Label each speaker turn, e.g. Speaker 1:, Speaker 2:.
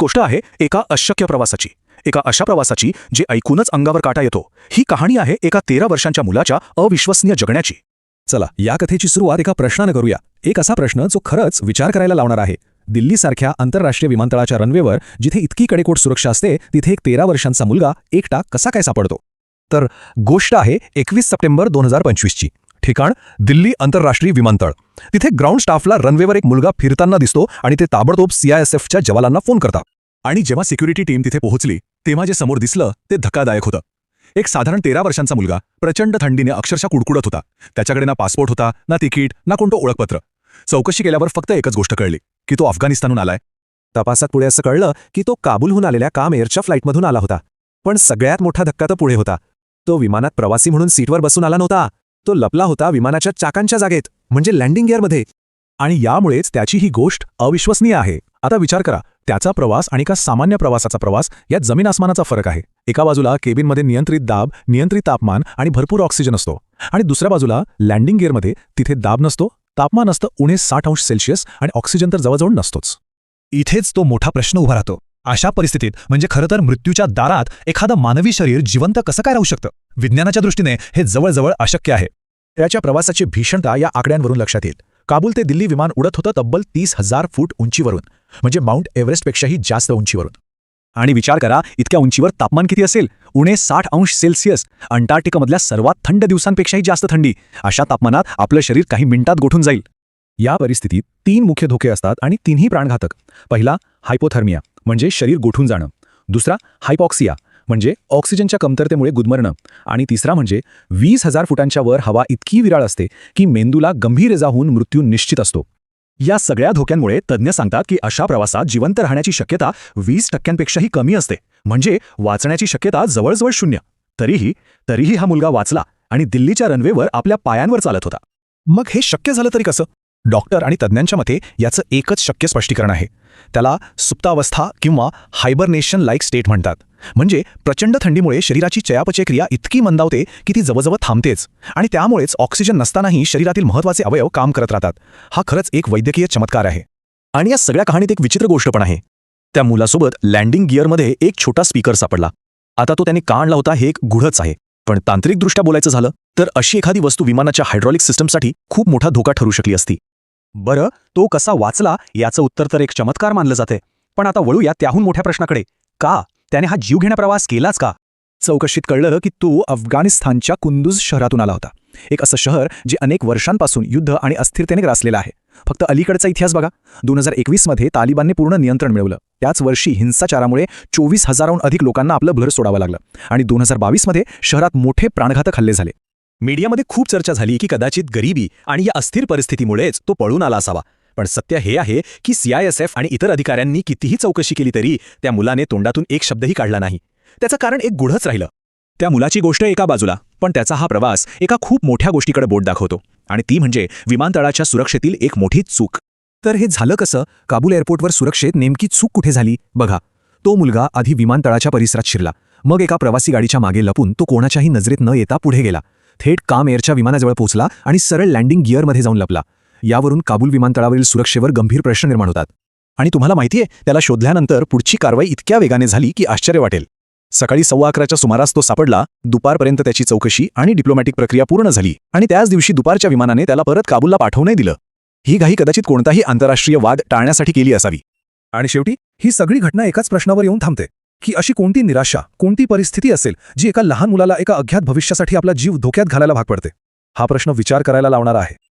Speaker 1: गोष्ट आहे एका अशक्य प्रवासाची. एका अशा प्रवासाची जे ऐकूनच अंगावर काटा येतो. ही कहाणी आहे एका तेरा वर्षांच्या मुलाच्या अविश्वसनीय जगण्याची.
Speaker 2: चला या कथेची सुरुवात एका प्रश्नानं करूया. एक असा प्रश्न जो खरंच विचार करायला लावणार आहे. दिल्लीसारख्या आंतरराष्ट्रीय विमानतळाच्या रनवेवर जिथे इतकी कडेकोट सुरक्षा असते तिथे एक तेरा वर्षांचा मुलगा एकटा कसा काय सापडतो? तर गोष्ट आहे एकवीस सप्टेंबर दोन हजार पंचवीसची. ठिकाण दिल्ली आंतरराष्ट्रीय विमानतळ. तिथे ग्राउंड स्टाफला रनवेवर एक मुलगा फिरताना दिसतो आणि ते ताबडतोब सीआयएसएफच्या जवानांना फोन करतात.
Speaker 1: आणि जेव्हा सिक्युरिटी टीम तिथे पोहोचली तेव्हा जे समोर दिसलं ते धक्कादायक होतं. एक साधारण तेरा वर्षांचा मुलगा प्रचंड थंडीने अक्षरशः कुडकुडत होता. त्याच्याकडे ना पासपोर्ट होता ना तिकीट ना कोणतं ओळखपत्र. चौकशी केल्यावर फक्त एकच गोष्ट कळली की तो अफगाणिस्तानहून आलाय.
Speaker 2: तपासात पुढे असं कळलं की तो काबूलहून आलेल्या काम एअरच्या फ्लाईटमधून आला होता. पण सगळ्यात मोठा धक्का तर पुढे होता. तो विमानात प्रवासी म्हणून सीटवर बसून आला नव्हता. तो लपला होता विमानाच्या चाकांच्या जागेत म्हणजे लँडिंग गिअरमध्ये.
Speaker 1: आणि यामुळेच त्याची ही गोष्ट अविश्वसनीय आहे. आता विचार करा त्याचा प्रवास आणि एका सामान्य प्रवासाचा प्रवास यात जमीन आसमानाचा फरक आहे. एका बाजूला केबिनमध्ये नियंत्रित दाब नियंत्रित तापमान आणि भरपूर ऑक्सिजन असतो. आणि दुसऱ्या बाजूला लँडिंग गिअरमध्ये तिथे दाब नसतो तापमान असतं उणे साठ अंश सेल्सिअस आणि ऑक्सिजन तर जवळजवळ नसतोच.
Speaker 2: इथेच तो मोठा प्रश्न उभा राहतो. अशा परिस्थितीत म्हणजे खरं तर मृत्यूच्या दारात एखादं मानवी शरीर जिवंत कसं काय राहू शकतं? विज्ञानाच्या दृष्टीने हे जवळजवळ अशक्य आहे.
Speaker 1: त्याच्या प्रवासाची भीषणता या आकड्यांवरून लक्षात येईल. काबूल ते दिल्ली विमान उडत होतं तब्बल तीस हजार फूट उंचीवरून. म्हणजे माउंट एव्हरेस्टपेक्षाही जास्त उंचीवरून. आणि विचार करा इतक्या उंचीवर तापमान किती असेल? उणे साठ अंश सेल्सिअस. अंटार्क्टिकामधल्या सर्वात थंड दिवसांपेक्षाही जास्त थंडी. अशा तापमानात आपलं शरीर काही मिनिटात गोठून जाईल. या परिस्थितीत तीन मुख्य धोके असतात आणि तीनही प्राणघातक. पहिला हायपोथर्मिया म्हणजे शरीर गोठून जाणं. दुसरा हायपॉक्सिया म्हणजे ऑक्सिजनच्या कमतरतेमुळे गुदमरणं. आणि तिसरा म्हणजे वीस हजार फुटांच्या वर हवा इतकी विराळ असते की मेंदूला गंभीर इजा होऊन मृत्यू निश्चित असतो. या सगळ्या धोक्यांमुळे तज्ज्ञ सांगतात की अशा प्रवासात जिवंत राहण्याची शक्यता वीस टक्क्यांपेक्षाही कमी असते. म्हणजे वाचण्याची शक्यता जवळजवळ शून्य. तरीही तरीही हा मुलगा वाचला आणि दिल्लीच्या रनवेवर आपल्या पायांवर चालत होता. मग हे शक्य झालं तरी कसं? डॉक्टर आणि तज्ज्ञांच्या मते याचं एकच शक्य स्पष्टीकरण आहे. त्याला सुप्तावस्था किंवा हायबरनेशन लाईक स्टेट म्हणतात. म्हणजे प्रचंड थंडीमुळे शरीराची चयापचय क्रिया इतकी मंदावते की ती जवळजवळ थांबतेच. आणि त्यामुळेच ऑक्सिजन नसतानाही शरीरातील महत्त्वाचे अवयव काम करत राहतात. हा खरंच एक वैद्यकीय चमत्कार आहे. आणि या सगळ्या कहाणीत एक विचित्र गोष्ट पण आहे. त्या मुलासोबत लँडिंग गिअरमध्ये एक छोटा स्पीकर सापडला. आता तो त्याने का आणला होता हे एक गुढच आहे. पण तांत्रिकदृष्ट्या बोलायचं झालं तर अशी एखादी वस्तू विमानाच्या हायड्रॉलिक सिस्टमसाठी खूप मोठा धोका ठरू शकली असती. बरं तो कसा वाचला याचं उत्तर तर एक चमत्कार मानलं जाते. पण आता वळूया त्याहून मोठ्या प्रश्नाकडे. का? त्याने हा जीवघेणा प्रवास केलाच का? चौकशीत कळलं की तो अफगाणिस्तानच्या कुंदूज शहरातून आला होता. एक असं शहर जे अनेक वर्षांपासून युद्ध आणि अस्थिरतेने ग्रासलेलं आहे. फक्त अलीकडचा इतिहास बघा. दोन हजार एकवीसमध्ये तालिबानने पूर्ण नियंत्रण मिळवलं. त्याच वर्षी हिंसाचारामुळे चोवीस हजाराहून अधिक लोकांना आपलं भर सोडावं लागलं. आणि दोन हजार बावीसमध्ये शहरात मोठे प्राणघातक हल्ले झाले. मीडियामध्ये खूप चर्चा झाली की कदाचित गरिबी आणि या अस्थिर परिस्थितीमुळेच तो पळून आला असावा. पण सत्य हे आहे की सीआयएसएफ आणि इतर अधिकाऱ्यांनी कितीही चौकशी केली तरी त्या मुलाने तोंडातून एक शब्दही काढला नाही. त्याचं कारण एक गुढच राहिलं. त्या मुलाची गोष्ट एका बाजूला पण त्याचा हा प्रवास एका खूप मोठ्या गोष्टीकडे बोट दाखवतो. आणि ती म्हणजे विमानतळाच्या सुरक्षेतील एक मोठी चूक. तर हे झालं कसं? काबूल एअरपोर्टवर सुरक्षेत नेमकी चूक कुठे झाली? बघा. तो मुलगा आधी विमानतळाच्या परिसरात शिरला. मग एका प्रवासी गाडीच्या मागे लपून तो कोणाच्याही नजरेत न येता पुढे गेला. थेट काम एअरच्या विमानाजवळ पोहोचला आणि सरळ लँडिंग गिअरमध्ये जाऊन लपला. यावरून काबूल विमानतळावरील सुरक्षेवर गंभीर प्रश्न निर्माण होतात. आणि तुम्हाला माहितीये त्याला शोधल्यानंतर पुढची कारवाई इतक्या वेगाने झाली की आश्चर्य वाटेल. सकाळी सव्वा अकराच्या सुमारास तो सापडला दुपारपर्यंत त्याची चौकशी आणि डिप्लोमॅटिक प्रक्रिया पूर्ण झाली आणि त्याच दिवशी दुपारच्या विमानाने त्याला परत काबूलला पाठवूनही दिलं. ही घाई कदाचित कोणताही आंतरराष्ट्रीय वाद टाळण्यासाठी केली असावी. आणि शेवटी ही सगळी घटना एकाच प्रश्नावर येऊन थांबते. की अशी कोणती निराशा कोणती परिस्थिती असेल जी एका लहान मुलाला एका अज्ञात भविष्यासाठी आपला जीव धोक्यात घालायला भाग पडते? हा प्रश्न विचार करायला लावणारा आहे.